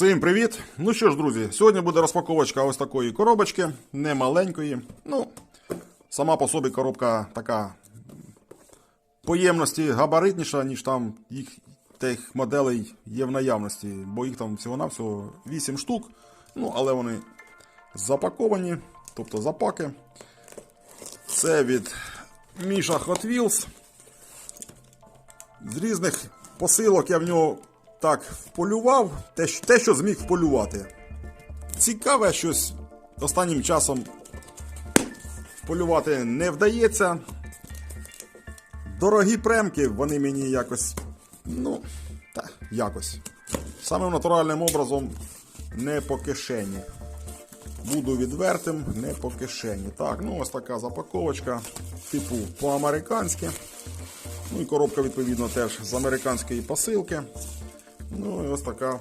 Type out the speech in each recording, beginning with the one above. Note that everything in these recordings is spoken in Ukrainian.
Всім привіт! Ну що ж, друзі, сьогодні буде розпаковочка ось такої коробочки, не маленької. Ну, сама по собі коробка така поємності габаритніша, ніж там їх тих моделей є в наявності, бо їх там всього-навсього 8 штук. Ну, але вони запаковані, тобто запаки. Це від Міша Hot Wheels. З різних посилок я в нього так вполював, те, те, що зміг вполювати. Цікаве щось останнім часом вполювати не вдається. Дорогі премки, вони мені якось. Ну, та, якось. Самим натуральним образом не по кишені. Буду відвертим, не по кишені. Так, ну ось така запаковочка, типу по-американськи. Ну і коробка, відповідно, теж з американської посилки. Ну і ось така.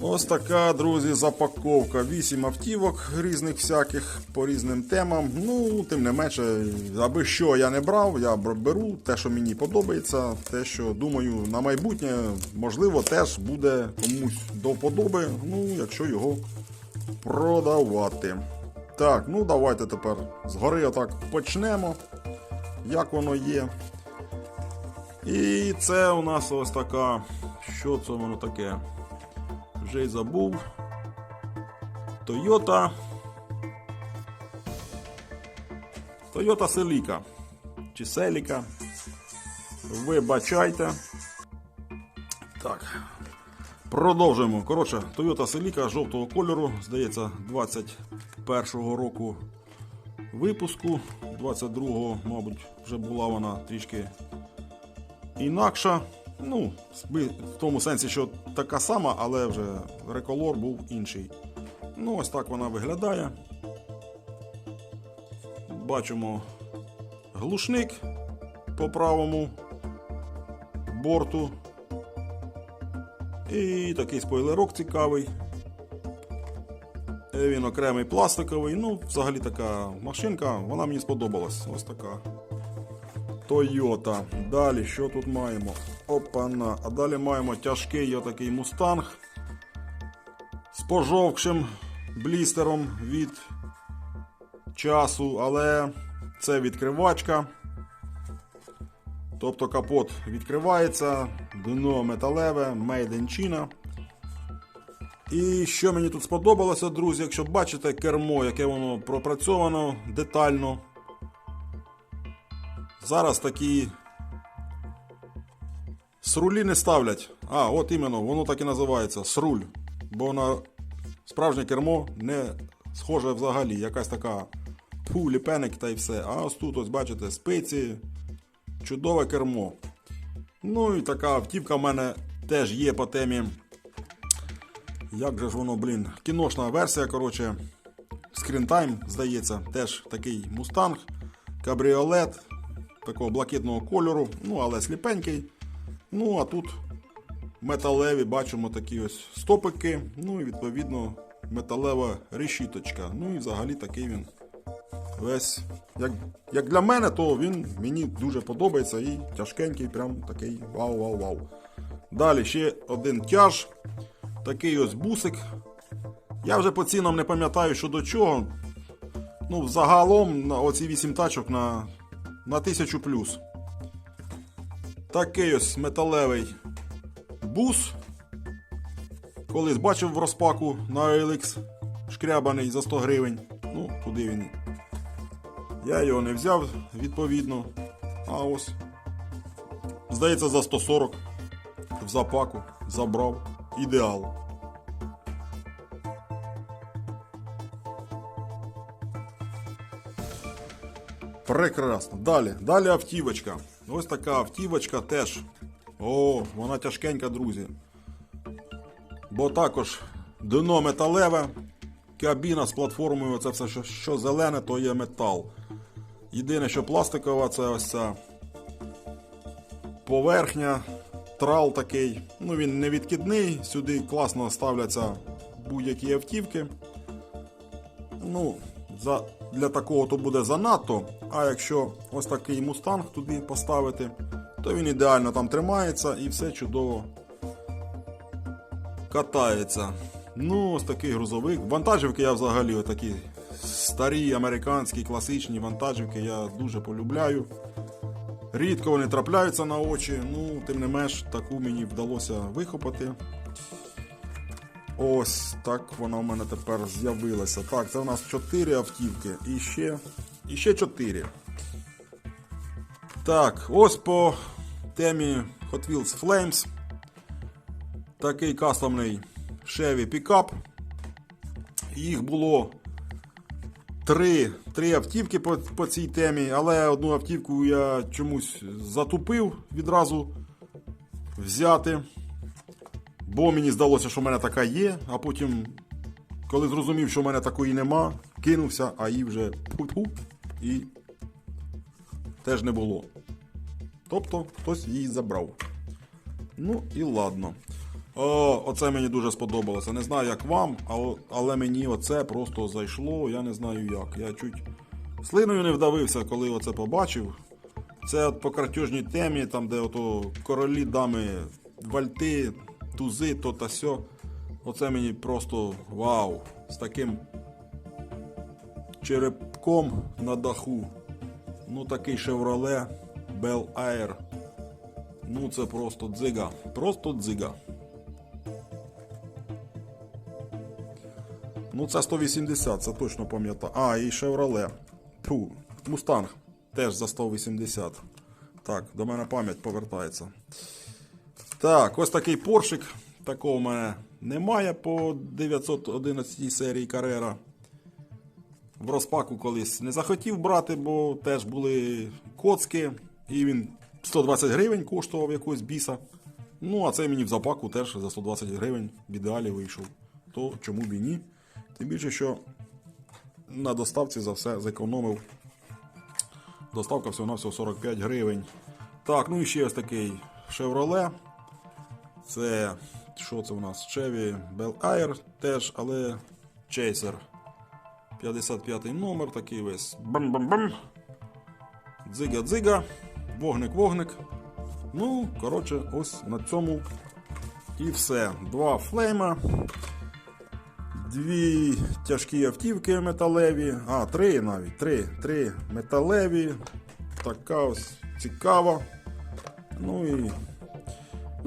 Ось така, друзі, запаковка. Вісім автівок різних всяких по різним темам. Ну, тим не менше, аби що я не брав, я беру те, що мені подобається, те, що думаю, на майбутнє, можливо, теж буде комусь до вподоби, ну, якщо його продавати. Так, ну давайте тепер згори отак почнемо, як воно є. І це у нас ось така. Що це воно таке? Вже й забув. Toyota. Toyota Celica. Чи Celica. Вибачайте. Так. Продовжуємо. Коротше, Toyota Celica жовтого кольору. Здається, 21-го року випуску. 22-го, мабуть, вже була вона трішки інакша. Ну, в тому сенсі, що така сама, але вже реколор був інший. Ну, ось так вона виглядає. Бачимо глушник по правому борту. І такий спойлерок цікавий. Він окремий пластиковий. Ну, взагалі така машинка, вона мені сподобалась. Ось така. Toyota. Далі що тут маємо? Опана. А далі маємо тяжкий отакий мустанг з пожовкшим блістером від часу, але це відкривачка. Тобто капот відкривається, дно металеве, made in China. І що мені тут сподобалося, друзі, якщо бачите кермо, яке воно пропрацьовано детально. Зараз такі срулі не ставлять. А, от іменно, воно так і називається сруль. Бо на справжнє кермо не схоже взагалі. Якась така пулі, пеник та й все. А ось тут, ось бачите, спиці, чудове кермо. Ну і така автівка в мене теж є по темі. Як же ж воно, блін, кіношна версія, коротше. Скрінтайм, здається, теж такий мустанг, кабріолет такого блакитного кольору, ну але сліпенький. Ну, а тут металеві бачимо такі ось стопики, ну і відповідно металева решіточка. Ну і взагалі такий він весь. Як, як для мене, то він мені дуже подобається і тяжкенький, прям такий вау-вау-вау. Далі ще один тяж. Такий ось бусик. Я вже по цінам не пам'ятаю, що до чого. Ну, загалом оці 8 тачок на, на 1000 плюс. Такий ось металевий бус. Колись бачив в розпаку на OLX шкрябаний за 100 гривень. Ну, куди він? Я його не взяв відповідно. А ось. Здається, за 140 в запаку забрав. Ідеал. Прекрасно. Далі. Далі автівочка. Ось така автівочка теж. О, вона тяжкенька, друзі. Бо також дно металеве, кабіна з платформою, це все, що, що зелене, то є метал. Єдине, що пластикова, це ось ця поверхня, трал такий. Ну він не відкидний, сюди класно ставляться будь-які автівки. Ну, за, для такого то буде занадто. А якщо ось такий мустанг туди поставити, то він ідеально там тримається і все чудово катається. Ну, ось такий грузовик. Вантажівки я взагалі отакі старі, американські, класичні вантажівки я дуже полюбляю. Рідко вони трапляються на очі, ну, тим не менш, таку мені вдалося вихопати. Ось так вона в мене тепер з'явилася. Так, це у нас 4 автівки. І ще, і ще 4. Так, ось по темі Hot Wheels Flames. Такий кастомний Chevy пікап. Їх було три, три автівки по, по цій темі, але одну автівку я чомусь затупив відразу взяти. Бо мені здалося, що в мене така є, а потім, коли зрозумів, що в мене такої нема, кинувся, а її вже пу-пу і теж не було. Тобто хтось її забрав. Ну і ладно. О, оце мені дуже сподобалося. Не знаю, як вам, але, мені оце просто зайшло. Я не знаю як. Я чуть слиною не вдавився, коли оце побачив. Це от по картюжній темі, там, де ото королі дами, вальти, тузи, то та сьо. Оце мені просто вау! З таким черепком на даху. Ну такий Chevrolet Bel Air. Ну це просто дзига. Просто дзига. Ну, це 180, це точно пам'ятаю. А, і Chevrolet. Ту, Мустанг. Теж за 180. Так, до мене пам'ять повертається. Так, ось такий поршик. Такого мене немає по 911 серії Carrera. В розпаку колись не захотів брати, бо теж були коцки. І він 120 гривень коштував якогось біса. Ну, а цей мені в запаку теж за 120 гривень в ідеалі вийшов. То чому б і ні? Тим більше, що на доставці за все зекономив. Доставка всього на всього 45 гривень. Так, ну і ще ось такий Chevrolet. Це що це у нас? Chevy Bel Air теж, але Chaser. 55 номер, такий весь. Бам-бам-бам. Дзига-дзига. Вогник-вогник. Ну, коротше, ось на цьому і все. Два флейма. Дві тяжкі автівки металеві. А, три навіть. Три. Три металеві. Така ось цікава. Ну і.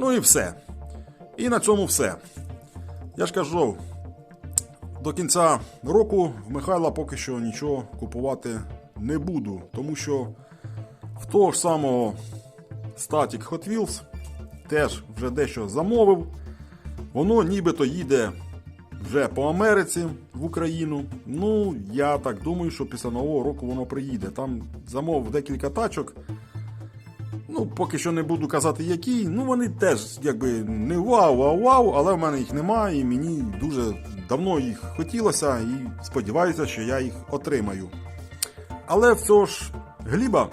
Ну і все. І на цьому все. Я ж кажу, до кінця року в Михайла поки що нічого купувати не буду, тому що в того ж самого Static Hot Wheels теж вже дещо замовив. Воно нібито їде вже по Америці в Україну. Ну, я так думаю, що після Нового року воно приїде. Там замовив декілька тачок. Ну, поки що не буду казати які. Ну, вони теж якби не вау, вау, вау, але в мене їх немає, і мені дуже давно їх хотілося, і сподіваюся, що я їх отримаю. Але в цього ж Гліба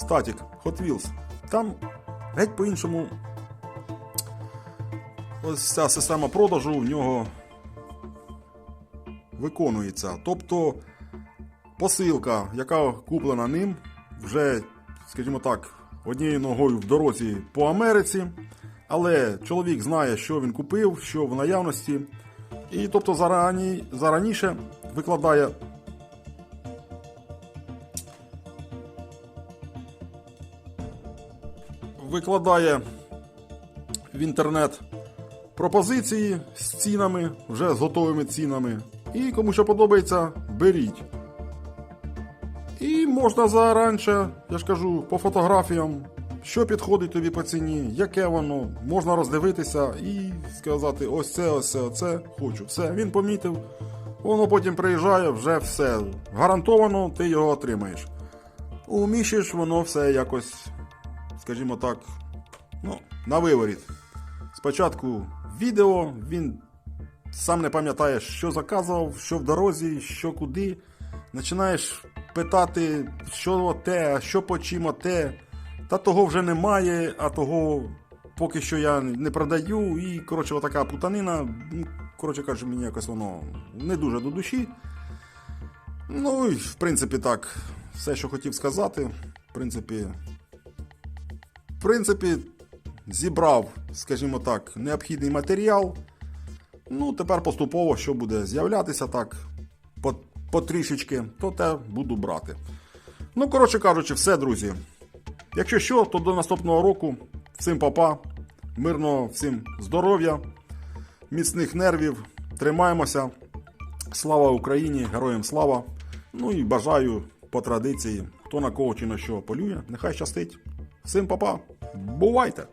Static Hot Wheels, там геть по-іншому. Ось ця система продажу в нього виконується. Тобто посилка, яка куплена ним, вже, скажімо так, однією ногою в дорозі по Америці. Але чоловік знає, що він купив, що в наявності. І тобто зарані, зараніше викладає. Викладає в інтернет пропозиції з цінами, вже з готовими цінами. І кому що подобається, беріть. Можна заранше, я ж кажу, по фотографіям, що підходить тобі по ціні, яке воно, можна роздивитися і сказати: ось це, ось це, оце хочу. Все, він помітив. Воно потім приїжджає, вже все. Гарантовано ти його отримаєш. У воно все якось, скажімо так, ну, на виворіт. Спочатку відео, він сам не пам'ятає, що заказував, що в дорозі, що куди. Починаєш питати, що те, що по чим те. Та того вже немає, а того поки що я не продаю. І, коротше, отака путанина. Ну, Коротше кажучи, мені якось воно не дуже до душі. Ну і в принципі так, все, що хотів сказати. В принципі, в принципі, зібрав, скажімо так, необхідний матеріал. Ну, тепер поступово, що буде з'являтися так потрішечки, то те буду брати. Ну, коротше кажучи, все, друзі. Якщо що, то до наступного року. Всім папа, мирного всім здоров'я, міцних нервів, тримаємося. Слава Україні, героям слава. Ну і бажаю по традиції, хто на кого чи на що полює, нехай щастить. Всім папа, бувайте!